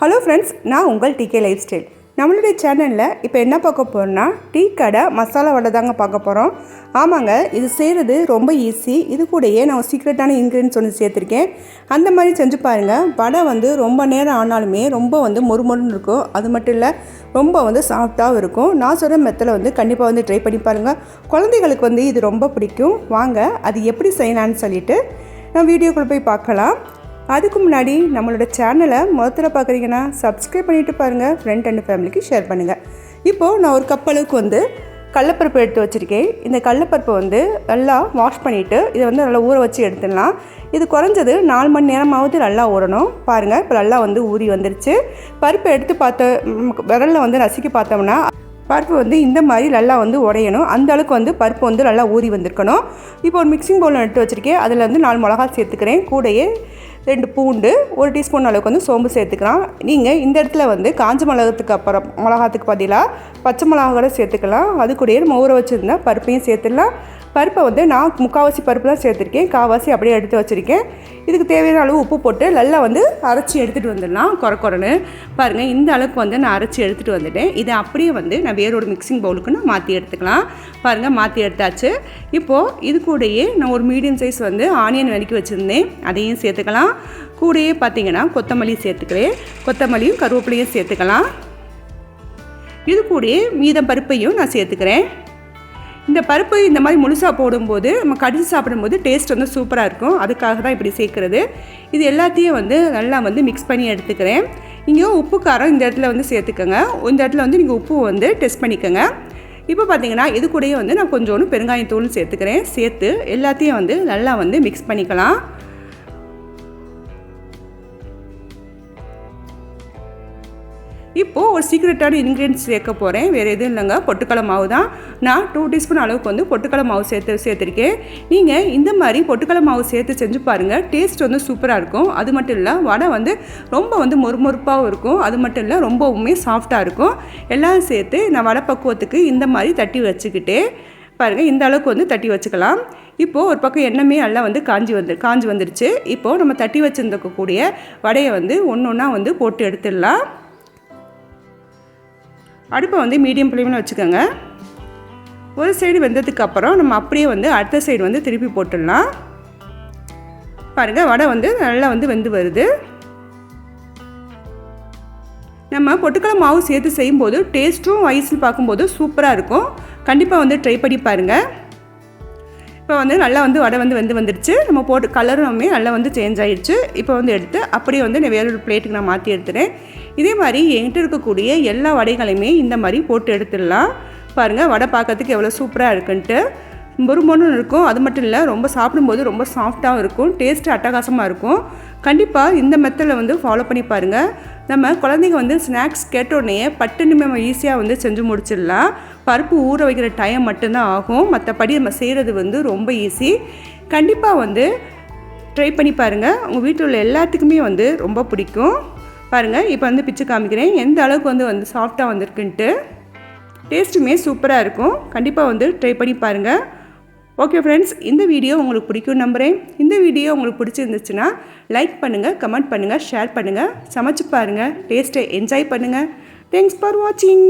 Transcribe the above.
Hello friends நான் உங்கள் decay life style நம்மளுடைய சேனலில் இப்போ என்ன பார்க்க போகிறோம்னா டீ கடை மசாலா வடை தாங்க பார்க்க போகிறோம் ஆமாங்க இது செய்கிறது ரொம்ப ஈஸி இது கூடயே நான் சீக்ரெட்டான இன்க்ரீடியன்ஸ் ஒன்று சேர்த்துருக்கேன். அந்த மாதிரி செஞ்சு பாருங்கள் வடை வந்து ரொம்ப நேரம் ஆனாலுமே ரொம்ப வந்து மொறுமொறுன்னு இருக்கும். அது மட்டும் இல்லை ரொம்ப வந்து சாஃப்டாகவும் இருக்கும். நான் சொல்கிற மெத்தில் வந்து கண்டிப்பாக வந்து ட்ரை பண்ணி பாருங்கள் குழந்தைகளுக்கு வந்து இது ரொம்ப பிடிக்கும். வாங்க அது எப்படி செய்யலான்னு சொல்லிட்டு நான் வீடியோக்குள்ளே போய் பார்க்கலாம். அதுக்கு முன்னாடி நம்மளோட சேனலை முதல்ல பார்க்குறீங்கன்னா சப்ஸ்கிரைப் பண்ணிவிட்டு பாருங்கள் ஃப்ரெண்ட் அண்ட் ஃபேமிலிக்கு ஷேர் பண்ணுங்கள் இப்போது நான் ஒரு கப் அளவுக்கு வந்து கடலப்பருப்பு எடுத்து வச்சுருக்கேன். இந்த கடலப்பருப்பை வந்து நல்லா வாஷ் பண்ணிவிட்டு இதை வந்து நல்லா ஊற வச்சு எடுத்துடலாம். இது குறைஞ்சது நாலு மணி நேரமாவது நல்லா ஊறணும். பாருங்கள் இப்போ நல்லா வந்து ஊறி வந்துருச்சு. பருப்பை எடுத்து பார்த்த விரலில் வந்து நசுக்கி பார்த்தோம்னா பருப்பு வந்து இந்த மாதிரி நல்லா வந்து உடையணும். அந்த அளவுக்கு வந்து பருப்பு வந்து நல்லா ஊறி வந்திருக்கணும். இப்போ ஒரு மிக்சிங் பவுலில் எடுத்து வச்சுருக்கேன். அதில் வந்து நாலு மிளகா சேர்த்துக்கிறேன். கூடயே ரெண்டு பூண்டு ஒரு டீஸ்பூன் அளவுக்கு வந்து சோம்பு சேர்த்துக்கலாம். நீங்கள் இந்த இடத்துல வந்து காஞ்ச மிளகத்துக்கு அப்புறம் மிளகாத்துக்கு பதிலாக பச்சை மிளகா கூட சேர்த்துக்கலாம். அது கூடயே நம்ம ஊற வச்சுருந்தா பருப்பையும் சேர்த்துடலாம். பருப்பை வந்து நான் முக்கால்வாசி பருப்பு தான் சேர்த்துருக்கேன். காவாசி அப்படியே எடுத்து வச்சுருக்கேன். இதுக்கு தேவையான அளவு உப்பு போட்டு நல்லா வந்து அரைச்சி எடுத்துகிட்டு வந்துடலாம். குறை குறைன்னு பாருங்கள் இந்த அளவுக்கு வந்து நான் அரைச்சி எடுத்துகிட்டு வந்துட்டேன். இதை அப்படியே வந்து நான் வேறொரு மிக்சிங் பவுலுக்கு நான் மாற்றி எடுத்துக்கலாம். பாருங்கள் மாற்றி எடுத்தாச்சு. இப்போது இது கூடயே நான் ஒரு மீடியம் சைஸ் வந்து ஆனியன் வதக்கி வச்சுருந்தேன். அதையும் சேர்த்துக்கலாம். கூடயே பார்த்தீங்கன்னா கொத்தமல்லி சேர்த்துக்கிறேன். கொத்தமல்லியும் கருவேப்பிலையும் சேர்த்துக்கலாம். இது கூடயே மீதம் பருப்பையும் நான் சேர்த்துக்கிறேன். இந்த பருப்பு இந்த மாதிரி முழுசாக போடும்போது நம்ம கடிச்சு சாப்பிடும்போது டேஸ்ட் வந்து சூப்பராக இருக்கும். அதுக்காக தான் இப்படி சேர்க்குறது. இது எல்லாத்தையும் வந்து நல்லா வந்து மிக்ஸ் பண்ணி எடுத்துக்கிறேன். இங்கே உப்பு காரம் இந்த இடத்துல வந்து சேர்த்துக்கோங்க. இந்த இடத்துல வந்து நீங்கள் உப்பு வந்து டெஸ்ட் பண்ணிக்கோங்க. இப்போ பார்த்தீங்கன்னா இது கூடயே வந்து நான் கொஞ்சோண்டு பெருங்காயத்தூள் சேர்த்துக்கிறேன். சேர்த்து எல்லாத்தையும் வந்து நல்லா வந்து மிக்ஸ் பண்ணிக்கலாம். இப்போது ஒரு சீக்ரெட்டான இன்க்ரீடியன்ஸ் சேர்க்க போகிறேன் வேறு எதுவும் இல்லைங்க. பொட்டுக்கடலை மாவு தான். நான் டூ டீஸ்பூன் அளவுக்கு வந்து பொட்டுக்கடலை மாவு சேர்த்து சேர்த்துருக்கேன். நீங்கள் இந்த மாதிரி பொட்டுக்கடலை மாவு சேர்த்து செஞ்சு பாருங்கள் டேஸ்ட் வந்து சூப்பராக இருக்கும். அது மட்டும் இல்லை வடை வந்து ரொம்ப வந்து மொறுமொறுப்பாகவும் இருக்கும். அது மட்டும் இல்லை ரொம்பவுமே சாஃப்டாக இருக்கும். எல்லாம் சேர்த்து நான் வடை பக்குவத்துக்கு இந்த மாதிரி தட்டி வச்சுக்கிட்டு பாருங்கள் இந்த அளவுக்கு வந்து தட்டி வச்சுக்கலாம். இப்போது ஒரு பக்கம் எண்ணெயுமே எல்லாம் வந்து காஞ்சி வந்து காஞ்சி வந்துருச்சு. இப்போது நம்ம தட்டி வச்சுருந்துக்கக்கூடிய வடையை வந்து ஒன்று ஒன்றா வந்து போட்டு எடுத்துடலாம். அடுப்பை வந்து மீடியம் ஃப்ளேமில் வச்சுக்கோங்க. ஒரு சைடு வெந்ததுக்கப்புறம் நம்ம அப்படியே வந்து அடுத்த சைடு வந்து திருப்பி போட்டுடலாம். பாருங்கள் வடை வந்து நல்லா வந்து வெந்து வருது. நம்ம பொட்டுக்கடலை மாவு சேர்த்து செய்யும்போது டேஸ்ட்டும் வயசில் பார்க்கும்போது சூப்பராக இருக்கும். கண்டிப்பாக வந்து ட்ரை பண்ணி பாருங்கள் இப்போ வந்து நல்லா வந்து வடை வந்து வெந்து வந்துடுச்சு. நம்ம போட்டு கலருமே நல்லா வந்து சேஞ்ச் ஆகிடுச்சு இப்போ வந்து எடுத்து அப்படியே வந்து வேறொரு பிளேட்டுக்கு நான் மாற்றி எடுத்துகிறேன் இதே மாதிரி என்கிட்ட இருக்கக்கூடிய எல்லா வடைகளையுமே இந்த மாதிரி போட்டு எடுத்துடலாம். பாருங்கள் வடை பார்க்கறதுக்கு எவ்வளோ சூப்பராக இருக்குன்ட்டு. மொறுமொன்னு இருக்கும். அது மட்டும் இல்லை ரொம்ப சாப்பிடும்போது ரொம்ப சாஃப்டாகவும் இருக்கும். டேஸ்ட்டு அட்டகாசமாக இருக்கும். கண்டிப்பாக இந்த மெத்தடில் வந்து ஃபாலோ பண்ணி பாருங்கள் நம்ம குழந்தைங்க வந்து ஸ்நாக்ஸ் கேட்டோடனே பட்டுன்னு நம்ம ஈஸியாக வந்து செஞ்சு முடிச்சிடலாம். பருப்பு ஊற வைக்கிற டைம் மட்டும்தான் ஆகும். மற்றபடி நம்ம செய்கிறது வந்து ரொம்ப ஈஸி கண்டிப்பாக வந்து ட்ரை பண்ணி பாருங்கள் உங்கள் வீட்டில் உள்ள எல்லாத்துக்குமே வந்து ரொம்ப பிடிக்கும். பாருங்கள் இப்போ வந்து பிச்சு காமிக்கிறேன். எந்த அளவுக்கு வந்து வந்து சாஃப்டாக வந்திருக்குன்ட்டு. டேஸ்ட்டுமே சூப்பராக இருக்கும். கண்டிப்பாக வந்து ட்ரை பண்ணி பாருங்கள் ஓகே ஃப்ரெண்ட்ஸ் இந்த வீடியோ உங்களுக்கு பிடிக்கும் நம்புகிறேன் இந்த வீடியோ உங்களுக்கு பிடிச்சிருந்துச்சுன்னா லைக் பண்ணுங்கள் கமெண்ட் பண்ணுங்கள் ஷேர் பண்ணுங்கள் சமைச்சு பாருங்கள் டேஸ்ட்டை என்ஜாய் பண்ணுங்கள் தேங்க்ஸ் ஃபார் வாட்சிங்